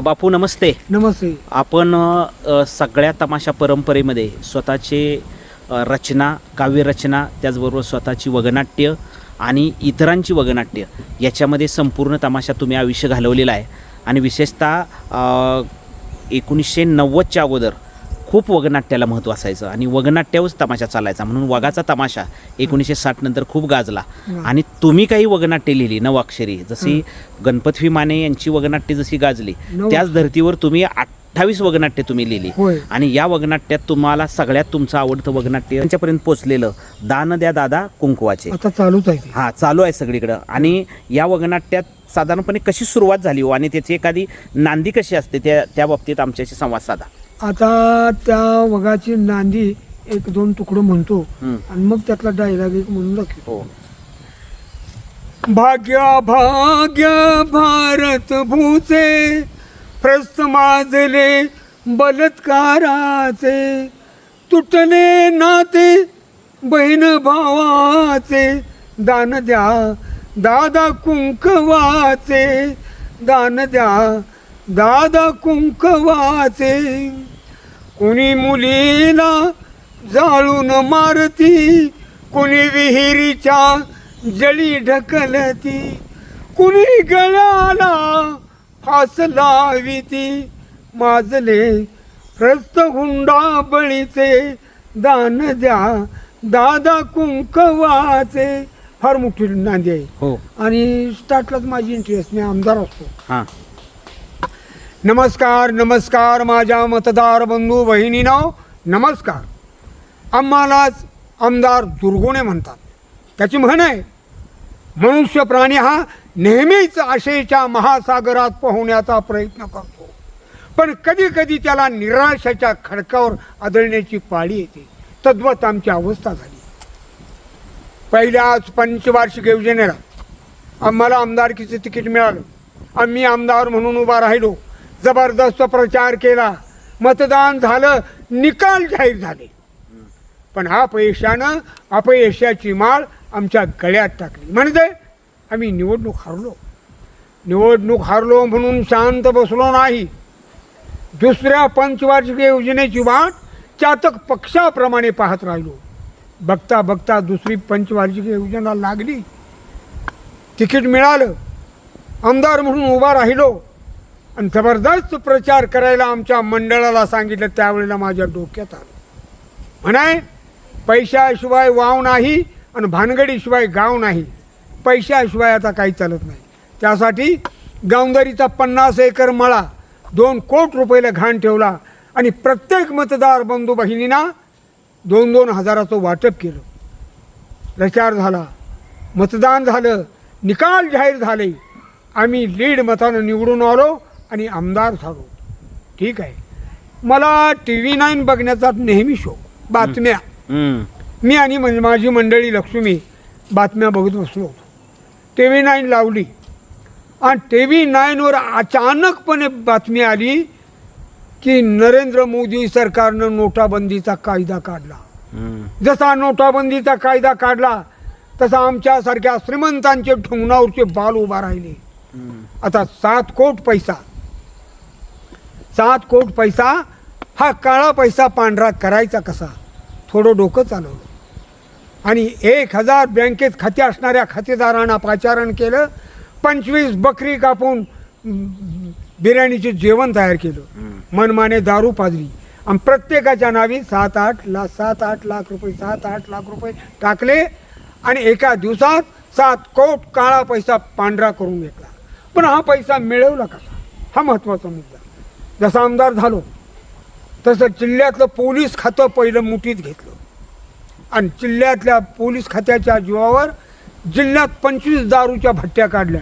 बापू नमस्ते. नमस्ते. आपण अ, सगळ्या तमाशा परंपरेमध्ये स्वतःचे अ, रचना काव्यरचना त्याचबरोबर स्वतःची वगनाट्य आणि इतरांची वगनाट्य याच्यामध्ये संपूर्ण तमाशा तुम्ही आयुष्य घालवलेला आहे. आणि विशेषतः अ, एकोणीसशे नव्वदच्या अगोदर खूप वगनाट्याला महत्त्व असायचं आणि वगनाट्यावरच तमाशा चालायचा. म्हणून वगाचा तमाशा एकोणीसशे साठ नंतर खूप गाजला. आणि तुम्ही काही वगनाट्य लिहिली नवाक्षरी जशी गणपतवी माने यांची वगनाट्य जशी गाजली त्याच धर्तीवर तुम्ही अठ्ठावीस वगनाट्य तुम्ही लिहिली. आणि या वगनाट्यात तुम्हाला सगळ्यात तुमचं आवडतं वगनाट्य यांच्यापर्यंत पोचलेलं दान द्या दादा कुंकवाचे. आता चालूच आहे. हा चालू आहे सगळीकडं. आणि या वगनाट्यात साधारणपणे कशी सुरुवात झाली हो? आणि त्याची एखादी नांदी कशी असते त्या त्या बाबतीत आमच्याशी संवाद साधा. आता त्या वगाची नांदी एक दोन तुकडं म्हणतो हम्म. आणि मग त्यातला डायलॉग एक म्हणून दाखवतो. हो. भाग्य भाग्य भारत भूचे प्रस्त माजले बलात्काराचे तुटले नाते बहीण भावाचे दान द्या दादा कुंकवाचे दान द्या दादा कुंकवाचे. कुणी मुलीला जाळून मारती कुणी विहिरीच्या जळी ढकलती कुणी गळ्याला फास लाविती. माजले प्रस्त हुंडा बळीचे दान द्या दादा कुंकवाचे. फार मोठी नांदी आहे. हो. आणि स्टार्टलाच माझी इंटरेस्ट मी आमदार असतो. हां. नमस्कार नमस्कार माझ्या मतदार बंधू बहिणीनो नमस्कार. आम्हालाच आमदार दुर्गुणे म्हणतात. त्याची म्हण आहे मनुष्य प्राणी हा नेहमीच आशेच्या महासागरात पोहण्याचा प्रयत्न करतो. पण कधी कधी त्याला निराशाच्या खडकावर आदळण्याची पाळी येते. तद्वत आमची अवस्था झाली. पहिल्याच पंचवार्षिक योजनेला आम्हाला आमदारकीचं तिकीट मिळालं. आम्ही आमदार म्हणून उभा राहिलो. जबरदस्त प्रचार केला. मतदान झालं निकाल जाहीर झाले. पण हा अपयशानं अपयशाची माळ आमच्या गळ्यात टाकली. म्हणजे आम्ही निवडणूक हारलो. निवडणूक हारलो म्हणून शांत बसलो नाही. दुसऱ्या पंचवार्षिक योजनेची वाट चातक पक्षाप्रमाणे पाहत राहिलो. बघता बघता दुसरी पंचवार्षिक योजना लागली. तिकीट मिळालं. आमदार म्हणून उभा राहिलो. आणि जबरदस्त प्रचार करायला आमच्या मंडळाला सांगितलं त्यावेळेला माझ्या डोक्यात आलं. म्हणाय पैशाशिवाय वाव नाही आणि भानगडीशिवाय गाव नाही. पैशाशिवाय आता काही चालत नाही. त्यासाठी गावंदारीचा पन्नास एकर मळा दोन कोट रुपयाला घाण ठेवला आणि प्रत्येक मतदार बंधू बहिणींना दोन दोन हजाराचं वाटप केलं. प्रचार झाला मतदान झालं निकाल जाहीर झाले. आम्ही लीड मतानं निवडून आलो. आणि आमदार झालो ठीक आहे. मला टी व्ही नाईन बघण्याचा नेहमी शोक. बातम्या. मी आणि माझी मंडळी लक्ष्मी बातम्या बघत बसलो होतो. टी व्ही नाईन लावली. आणि टी व्ही नाईनवर अचानकपणे बातमी आली की नरेंद्र मोदी सरकारनं नोटाबंदीचा कायदा काढला. जसा नोटाबंदीचा कायदा काढला तसा आमच्यासारख्या श्रीमंतांचे ठोंगणावरचे बाल उभा राहिले. आता सात कोट पैसा. सात कोट पैसा हा काळा पैसा पांढरा करायचा कसा? थोडं डोकं चालवलं. आणि एक हजार बँकेत खाते असणाऱ्या खातेदारांना पाचारण केलं पंचवीस बकरी कापून बिर्याणीचे जेवण तयार केलं. मनमाने दारू पाजली. आणि प्रत्येकाच्या नावी सात आठ लाख सात आठ लाख रुपये सात आठ लाख रुपये टाकले आणि एका दिवसात सात कोट काळा पैसा पांढरा करून घेतला. पण हा पैसा मिळवला कसा? हा महत्त्वाचा मुद्दा. जसा आमदार झालो तसं जिल्ह्यातलं पोलीस खातं पहिलं मुठीत घेतलं. आणि जिल्ह्यातल्या पोलीस खात्याच्या जीवावर जिल्ह्यात पंचवीस दारूच्या भट्ट्या काढल्या.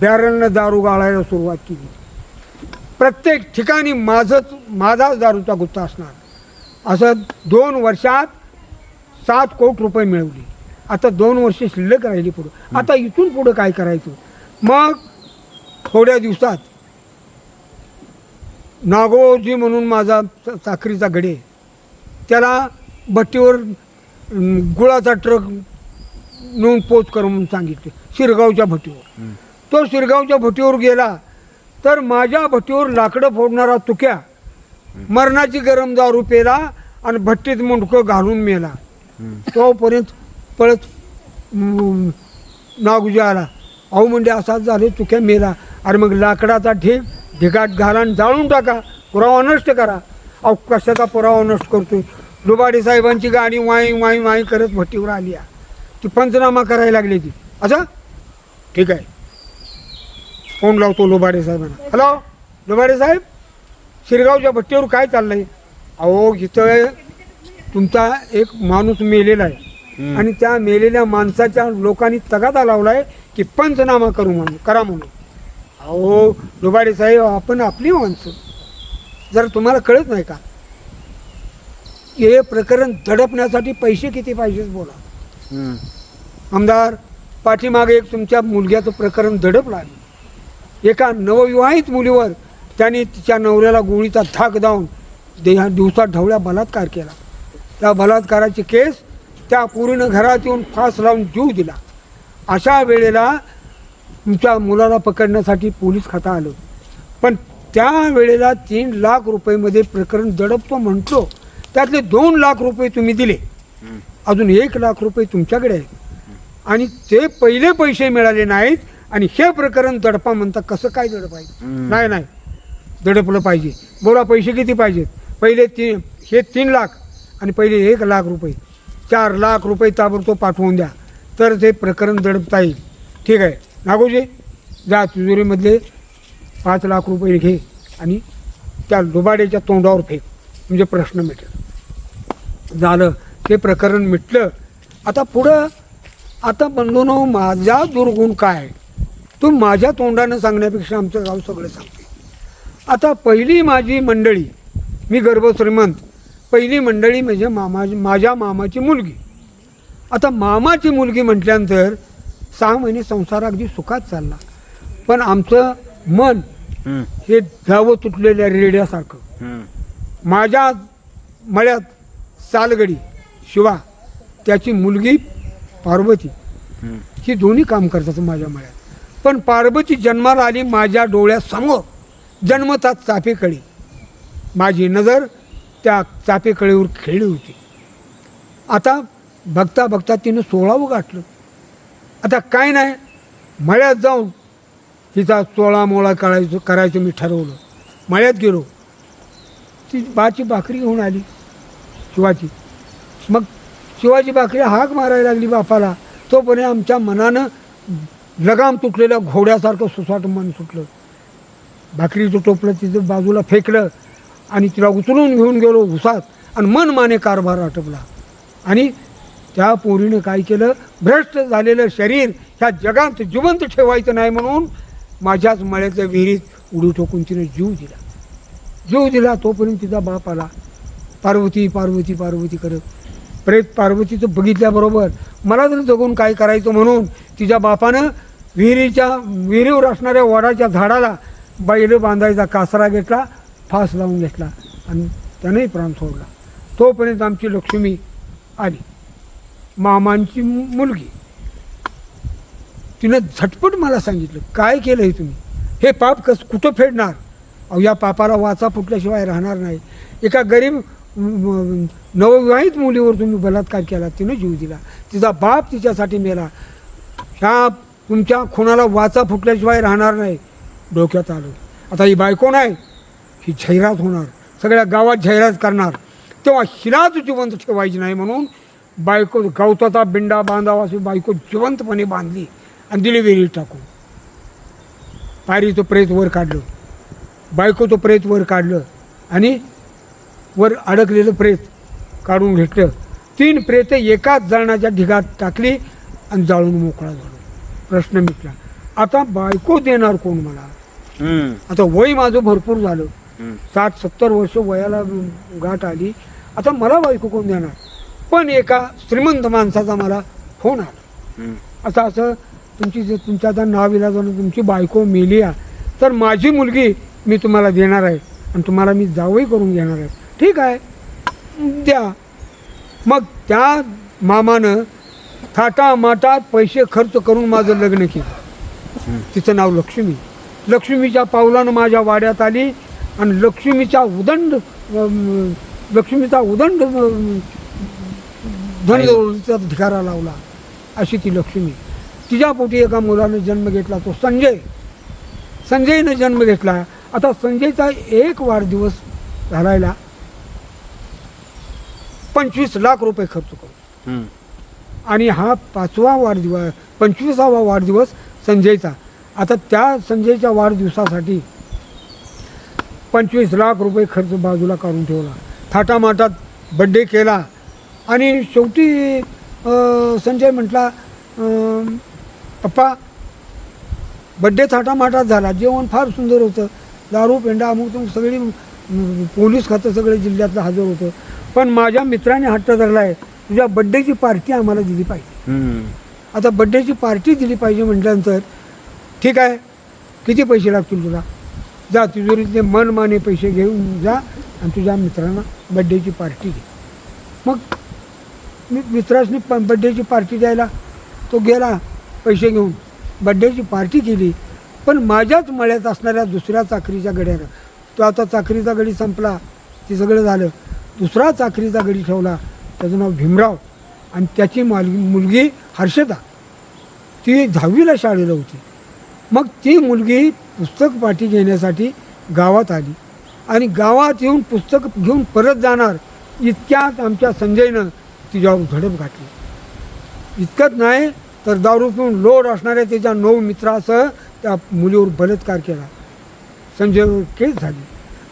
बॅरलनं दारू गाळायला सुरुवात केली. प्रत्येक ठिकाणी माझंच माझाच दारूचा गुत्ता असणार. असं दोन वर्षात सात कोट रुपये मिळवले. आता दोन वर्ष शिल्लक राहिली पुढं. आता इथून पुढं काय करायचं? मग थोड्या दिवसात नागोजी म्हणून माझा चा- चाकरीचा गडे त्याला भट्टीवर गुळाचा ट्रक नेऊन पोच कर म्हणून सांगितले शिरगावच्या भट्टीवर. तो शिरगावच्या भट्टीवर गेला तर माझ्या भट्टीवर लाकडं फोडणारा तुक्या मरणाची गरम दारू पेला आणि भट्टीत मुंडकं घालून मेला. तोपर्यंत पळत नागुजी आला. अहो म्हणजे असाच झाले चुक्या मेला. अरे मग लाकडाचा ढीग ढिगाट घाला आणि जाळून टाका पुरावा नष्ट करा. अहो कशाचा पुरावा नष्ट करतोय? लुबाडे साहेबांची गाडी वाई वाई वाई करत भट्टीवर आली आहे. ती पंचनामा करायला लागली ती. असं ठीक आहे. फोन लावतो लोबाडे साहेबांना. हॅलो लोबाडे साहेब? शिरगावच्या भट्टीवर काय चाललंय? अहो इथं तुमचा एक माणूस मेलेला आहे. आणि त्या मेलेल्या माणसाच्या लोकांनी तगादा लावलाय की पंचनामा करू म्हणून करा म्हणून. अहो लोबाडे साहेब आपण आपली माणसं. जर तुम्हाला कळत नाही का? हे प्रकरण दडपण्यासाठी पैसे किती पाहिजेत बोला. हम्म. आमदार पाठीमागे एक तुमच्या मुलग्याचं प्रकरण दडपलं आहे. एका नवविवाहित मुलीवर त्याने तिच्या नवऱ्याला गोळीचा धाक दावून देहा दिवसात ढवळ्या बलात्कार केला. त्या बलात्काराची केस त्या पोरीनं घरात येऊन फास लावून जीव दिला. अशा वेळेला तुमच्या मुलाला पकडण्यासाठी पोलीस खातं आलं. पण त्या वेळेला तीन लाख रुपयेमध्ये प्रकरण दडपतो म्हणतो त्यातले दोन लाख रुपये तुम्ही दिले. अजून एक लाख रुपये तुमच्याकडे आहेत. आणि ते पहिले पैसे मिळाले नाहीत आणि हे प्रकरण दडपा म्हणता कसं काय दडपायचं हम्म. नाही नाही. दडपलं पाहिजे. बोला पैसे किती पाहिजेत? पहिले तीन हे तीन लाख आणि पहिले एक लाख रुपये. चार लाख रुपये ताबडतोब पाठवून द्या. तर ते प्रकरण दडपता येईल. ठीक आहे? नागोजी जा तिजोरीमधले पाच लाख रुपये घे आणि त्या लुबाड्याच्या तोंडावर फेक. म्हणजे प्रश्न मिटला. झालं. ते प्रकरण मिटलं. आता पुढं आता बंधूनो माझा दुर्गुण काय? तू माझ्या तोंडानं सांगण्यापेक्षा आमचं गाव सगळं सांगते. आता पहिली माझी मंडळी मी गर्भश्रीमंत पहिली मंडळी म्हणजे मामा माझ्या मामाची मुलगी. आता मामाची मुलगी म्हटल्यानंतर सहा महिने संसार अगदी सुखात चालला. पण आमचं मन. हे धावं तुटलेल्या रेड्यासारखं. माझ्या मळ्यात सालगडी शिवा त्याची मुलगी पार्वती. ही दोन्ही काम करतात माझ्या मळ्यात. पण पार्वती जन्माला आली माझ्या डोळ्यासमोर. जन्मतात चाफेकळी माझी नजर त्या चाफेकळीवर खेळली होती. आता बघता बघता तिनं सोळावं गाठलं. आता काय नाही मळ्यात जाऊन तिचा चोळा मोळा करायचं करायचं मी ठरवलं. मळ्यात गेलो. ती बाची भाकरी घेऊन आली शिवाची मग शिवाची भाकरी हाक मारायला लागली बापाला. तोपर्यंत आमच्या मनानं लगाम तुटलेल्या घोड्यासारखं सुसाट मन सुटलं. भाकरीचं टोपलं तिथं बाजूला फेकलं आणि तिला उचलून घेऊन गेलो उसात आणि मन माने कारभार आटपला. आणि त्या पोरीनं काय केलं? भ्रष्ट झालेलं शरीर ह्या जगात जिवंत ठेवायचं नाही म्हणून माझ्याच मळ्याच्या विहिरीत उडी ठोकून तिने जीव दिला. जीव दिला तोपर्यंत तिचा बाप आला. पार्वती पार्वती पार्वती करत. प्रेत पार्वतीचं बघितल्याबरोबर मला जर जगून काय करायचं म्हणून तिच्या बापानं विहिरीच्या विहिरीवर असणाऱ्या वडाच्या झाडाला बैल बांधायचा कासरा घेतला फास लावून घेतला आणि त्यानेही प्राण सोडला. तोपर्यंत आमची लक्ष्मी आली. मामांची मुलगी. तिनं झटपट मला सांगितलं काय केलं हे तुम्ही? हे पाप कस कुठं फेडणार? अहो या पापाला वाचा फुटल्याशिवाय राहणार नाही. एका गरीब नवविवाहित मुलीवर तुम्ही बलात्कार केला तिनं जीव दिला. तिचा बाप तिच्यासाठी मेला. ह्या तुमच्या खुणाला वाचा फुटल्याशिवाय राहणार नाही. डोक्यात आलं. आता ही बायको नाही ही जाहिरात होणार. सगळ्या गावात जाहिरात करणार. तेव्हा हिलाच जिवंत ठेवायची नाही म्हणून बायको गवताचा बिंडा बांधावा अशी बायको जिवंतपणे बांधली आणि दिली विहिरीत टाकून. पायरीचं प्रेत वर काढलं. बायकोचं प्रेत वर काढलं आणि वर अडकलेलं प्रेत काढून घेतलं. तीन प्रेते एकाच जळणाच्या ढिगात टाकली आणि जाळून मोकळा झालो. प्रश्न मिटला. आता बायको देणार कोण मला. आता वय माझं भरपूर झालं. साठ सत्तर वर्ष वयाला गाठ आली. आता मला बायको कोण देणार? पण एका श्रीमंत माणसाचा मला फोन आला. आता असं तुमची जे तुमच्या आता नाव इलाजानं तुमची बायको मेली आहे तर माझी मुलगी मी तुम्हाला देणार आहे आणि तुम्हाला मी जावई करून घेणार आहे. ठीक आहे. द्या. मग त्या मामानं थाटा माटात पैसे खर्च करून माझं लग्न केलं. तिचं नाव लक्ष्मी. लक्ष्मीच्या पावलानं माझ्या वाड्यात आली आणि लक्ष्मीचा उदंड लक्ष्मीचा उदंड धनजवळीचा धिकारा लावला अशी ती लक्ष्मी. तिच्या पोटी एका मुलानं जन्म घेतला तो संजय. संजयनं जन्म घेतला. आता संजयचा एक वाढदिवस घालायला पंचवीस लाख रुपये खर्च करू. आणि हा पाचवा वाढदिवस पंचवीसावा वाढदिवस संजयचा. आता त्या संजयच्या वाढदिवसासाठी पंचवीस लाख रुपये खर्च बाजूला काढून ठेवला. थाटामाटात बड्डे केला. आणि शेवटी संजय म्हटला पप्पा बड्डे थाटामाटात झाला. जेवण फार सुंदर होतं. दारू पेंडा अमुक तमुक सगळी पोलीस खातं सगळे जिल्ह्यातलं हजर होतं. पण माझ्या मित्राने हट्ट धरला आहे तुझ्या बड्डेची पार्टी आम्हाला दिली पाहिजे. आता बड्डेची पार्टी दिली पाहिजे म्हटल्यानंतर ठीक आहे. किती पैसे लागतील तुला? जा तिजोरीतले मनमाने पैसे घेऊन जा आणि तुझ्या मित्रांना बड्डेची पार्टी दे. मग मी मित्रासनी प बड्डेची पार्टी द्यायला तो गेला पैसे घेऊन. बड्डेची पार्टी केली. पण माझ्याच मळ्यात असणाऱ्या दुसऱ्या चाकरीच्या गड्यानं तो आता चाकरीचा गडी संपला. ते सगळं झालं. दुसरा चाकरीचा गडी ठेवला. त्याचं नाव भीमराव. आणि त्याची माल मुलगी हर्षदा. ती दहावीला शाळेला होती. मग ती मुलगी पुस्तक पाठी घेण्यासाठी गावात आली. आणि गावात येऊन पुस्तक घेऊन परत जाणार इतक्यात आमच्या संजयनं तिच्यावर झडप घातली. इतकंच नाही तर दारू पिऊन लोड असणाऱ्या त्याच्या नऊ मित्रासह त्या मुलीवर बलात्कार केला. संजयवर केस झाली.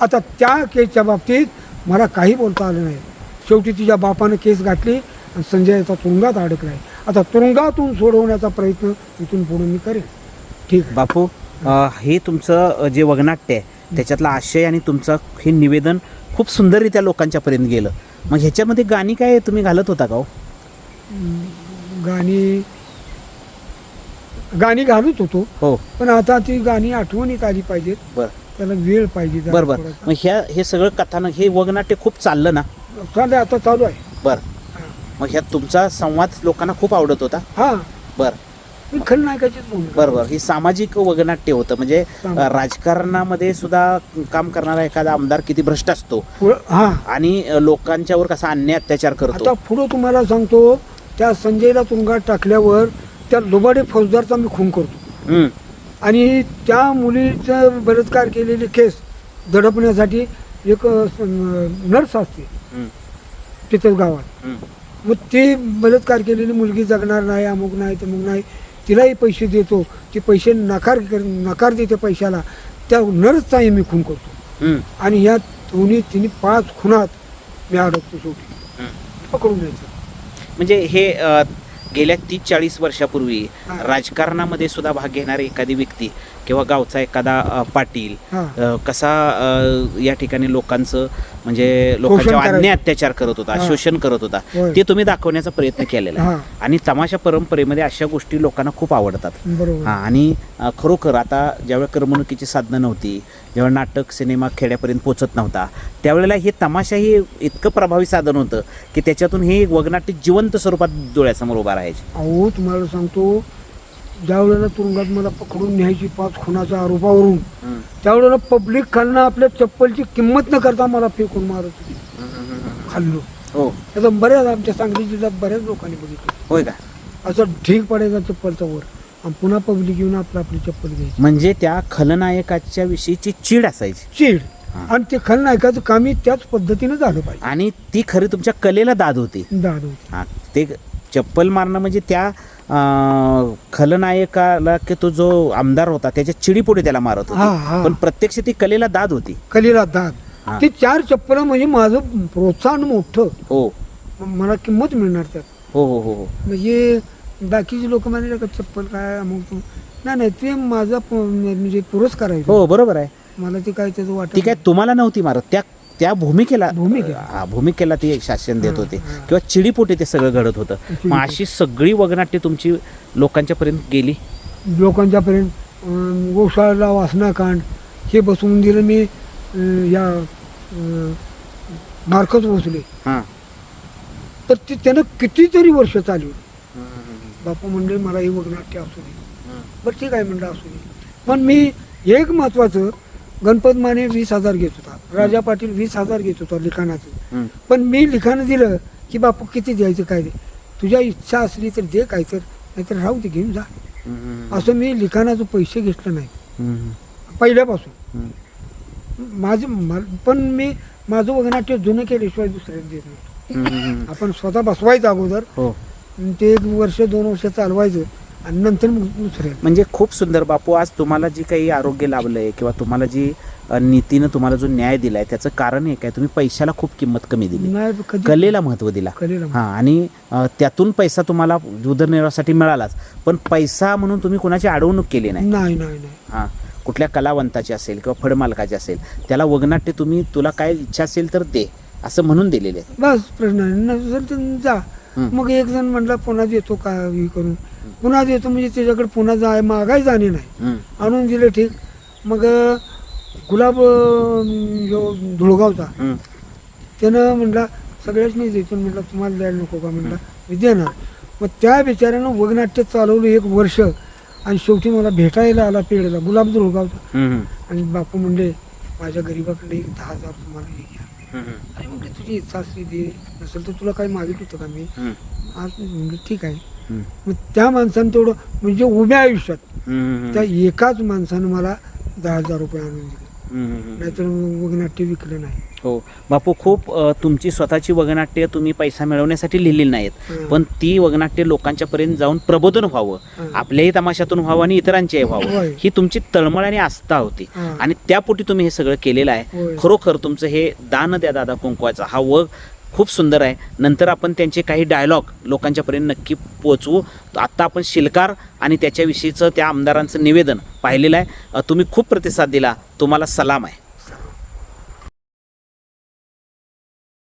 आता त्या केसच्या बाबतीत मला काही बोलता आलं नाही. शेवटी तिच्या बापानं केस घातली आणि संजय आता तुरुंगात अडकला आहे. आता तुरुंगातून सोडवण्याचा प्रयत्न इथून पुढे मी करेन. ठीक बापू हे तुमचं जे वगनाट्य आहे त्याच्यातला आशय आणि तुमचं हे निवेदन खूप सुंदररित्या लोकांच्यापर्यंत गेलं. मग ह्याच्यामध्ये गाणी काय तुम्ही घालत होता का हो? गाणी गाणी घालत होतो. हो. पण आता ती गाणी आठवणीत आली पाहिजेत. बर. त्याला वेळ पाहिजे जरा बर बर. थोडासा. मग ह्या हे सगळं कथानक हे वगनाट्य खूप चाललं ना? चालू आहे, आता चालू आहे. बर. मग ह्यात तुमचा संवाद लोकांना खूप आवडत होता? हा. बर. मी खलनायकाचीच भूमिका बर बर. हे सामाजिक वगनाट्य होतं म्हणजे अ, राजकारणामध्ये सुद्धा काम करणारा एखादा आमदार किती भ्रष्ट असतो. पुढं- हा. आणि अ, लोकांच्यावर कसा अन्याय अत्याचार आता करतो पुढं तुम्हाला सांगतो त्या संजयला तुरुंगात टाकल्यावर त्या लोबाडे फौजदारचा मी खून करतो. हम्म, आणि त्या मुलीचं बलात्कार केलेली केस दडपण्यासाठी एक अ, स- नर्स असते. हम्म, तिथं गावात. हम्म. मग ती बलात्कार केलेली मुलगी जगणार नाही अमुक नाही तमुक नाही. तिलाही पैसे देतो ती पैसे नकार कर नकार देते पैशाला. त्या नर्सचाही मी खून करतो. आणि या दोन्ही तिन्ही पाच खुनात मी अडकतो शेवटी. पकडून घ्यायचं म्हणजे हे गेल्या तीस चाळीस वर्षापूर्वी. राजकारणामध्ये सुद्धा भाग घेणारी एखादी व्यक्ती किंवा गावचा एखादा अ, पाटील हां अ, कसा अ, या ठिकाणी लोकांचं म्हणजे लोकांच्या करायचं. अन्याय अत्याचार करत होता हा. शोषण करत होता होय. ते तुम्ही दाखवण्याचा प्रयत्न केलेला आहे हां आणि तमाशा परंपरेमध्ये अशा गोष्टी लोकांना खूप आवडतात बरोबर हा आणि अ, खरोखर आता ज्यावेळेला करमणुकीची साधनं नव्हती जेव्हा नाटक सिनेमा खेड्यापर्यंत पोचत नव्हता त्यावेळेला हे तमाशा हे इतकं प्रभावी साधन होतं की त्याच्यातून हे वगनाट्य जिवंत स्वरूपात डोळ्यासमोर उभा राहायचे अहो तुम्हाला सांगतो ज्या वेळेला तुरुंगात मला पकडून न्यायची पाच खुनाच्या आरोपावरून त्यावेळेला पब्लिक खालनं आपल्या चप्पलची किंमत न करता मला फेकून मारत होती. खाल्लो. हो. त्याचा बऱ्याच आमच्या सांगली जिल्ह्यात बऱ्याच लोकांनी बघितलं. होय का? असं ढीग पडायचा चप्पलचा वर. आणि पुन्हा पब्लिक येऊन आपलं आपली चप्पल घ्यायची. म्हणजे त्या खलनायकाच्या विषयीची चीड असायची. चीड. आणि ते खलनायकाचं कामी त्याच पद्धतीनं झालं पाहिजे. आणि ती खरी तुमच्या कलेला दाद होती. दादू हा ते चप्पल मारणं म्हणजे त्या खलनायकाला की तो जो आमदार होता त्याच्या चिडीपोटी त्याला मारत हा, होती. पण प्रत्यक्ष ती कलेला दाद होती. कलीला दाद. ते चार चप्पल म्हणजे माझं प्रोत्साहन मोठं. हो. म- मला किंमत मिळणार त्यात. हो हो हो हो. म्हणजे बाकीचे लोक म्हणाले का चप्पल काय अमुक तमुक. नाही नाही ते माझा प- म्हणजे पुरस्कार आहे. हो बरोबर आहे. मला ते काय त्याचं वाटत ती काय तुम्हाला नव्हती मारत. त्या त्या भूमिकेला भूमिकेला. हा, भूमिकेला ते शासन देत होते. किंवा चिडीपोटी ते सगळं घडत होतं. मग. अशी सगळी वगनाट्य तुमची लोकांच्या पर्यंत गेली? लोकांच्या पर्यंत अं, गोशाळेला वासनाकांड हे बसवून दिलं मी अं, या अं, मार्कच बसले हां. तर ते त्यानं कितीतरी वर्ष चालवली बापू म्हणले मला ही वगनाट्य असू दे. बरं ठीक आहे म्हणलं असू दे. पण मी एक महत्वाचं गणपत माने वीस हजार घेत होता राजा पाटील वीस हजार घेत होता लिखाणाचं. पण मी लिखाण दिलं की बापू किती द्यायचं काय दे तुझ्या इच्छा असली तर दे काय तर नाहीतर राहू दे घेऊन जा. असं मी लिखाणाचं पैसे घेतलं नाही. पहिल्यापासून. माझं पण मी माझं वगनाट्य जुनं केल्याशिवाय दुसऱ्याला देत नाही. आपण स्वतः बसवायचं अगोदर हो ते एक वर्ष दोन वर्ष चालवायचं आणि नंतर मग दुसऱ्याला म्हणजे खूप सुंदर बापू आज तुम्हाला जी काही आरोग्य लाभलंय किंवा तुम्हाला जी अ, नीतीनं तुम्हाला जो न्याय दिलाय त्याचं कारण एक आहे तुम्ही पैशाला खूप किंमत कमी दिली. नाही कधी कलेला महत्त्व दिला. कलेला हा आणि अ, त्यातून पैसा तुम्हाला उदरनिर्वाहासाठी मिळालाच. पण पैसा म्हणून तुम्ही कुणाची अडवणूक केली नाही. नाही नाही नाही. हां कुठल्या कलावंताची असेल किंवा फडमालकाची असेल त्याला वगनाट्य तुम्ही तुला काय इच्छा असेल तर दे असं म्हणून दिलेले आहे. बस प्रश्न नसेल तर जा. मग एक जण म्हणला पुन्हा देतो का हे करून? पुन्हा देतो म्हणजे त्याच्याकडे पुन्हा जाय मागाय जाणे नाही. आणून दिले ठीक. मग गुलाब जो धुळगावचा. त्यानं म्हणला सगळ्याच नाही देतो म्हटलं तुम्हाला द्यायला नको का? म्हटलं मी देणार. मग त्या बिचाऱ्यानं वगनाट्य चालवलं एक वर्ष. आणि शेवटी मला भेटायला आला पेडला गुलाब धुळगावचा. आणि बापू म्हणले माझ्या गरीबाकडे एक दहा हजार तुम्हाला आणि म्हणजे तुझी इच्छा असली दे नसेल तर तुला काही मागित होतं का मी. आज म्हणलं ठीक आहे. मग त्या माणसानं तेवढं म्हणजे उभ्या आयुष्यात. त्या एकाच माणसानं मला दहा हजार रुपये आणून दिले. नाहीतर मग वगनाट्य विकलं नाही हो बापू खूप अ, तुमची स्वतःची वगनाट्य तुम्ही पैसा मिळवण्यासाठी लिहिलेली नाहीत हं. पण ती वगनाट्य लोकांच्या पर्यंत जाऊन प्रबोधन व्हावं हं. आपल्याही तमाशातून व्हावं आणि इतरांचेही व्हावं होय. ही तुमची तळमळ आणि आस्था होती हं. आणि त्यापोटी तुम्ही हे सगळं केलेलं आहे होय. खरोखर तुमचं हे दान द्या दादा कुंकवाचा हा वग खूप सुंदर आहे. नंतर आपण त्यांचे काही डायलॉग लोकांच्यापर्यंत नक्की पोचवू आत्ता आपण शिलकार आणि त्याच्याविषयीचं त्या आमदारांचं निवेदन पाहिलेलं आहे. तुम्ही खूप प्रतिसाद दिला. तुम्हाला सलाम आहे.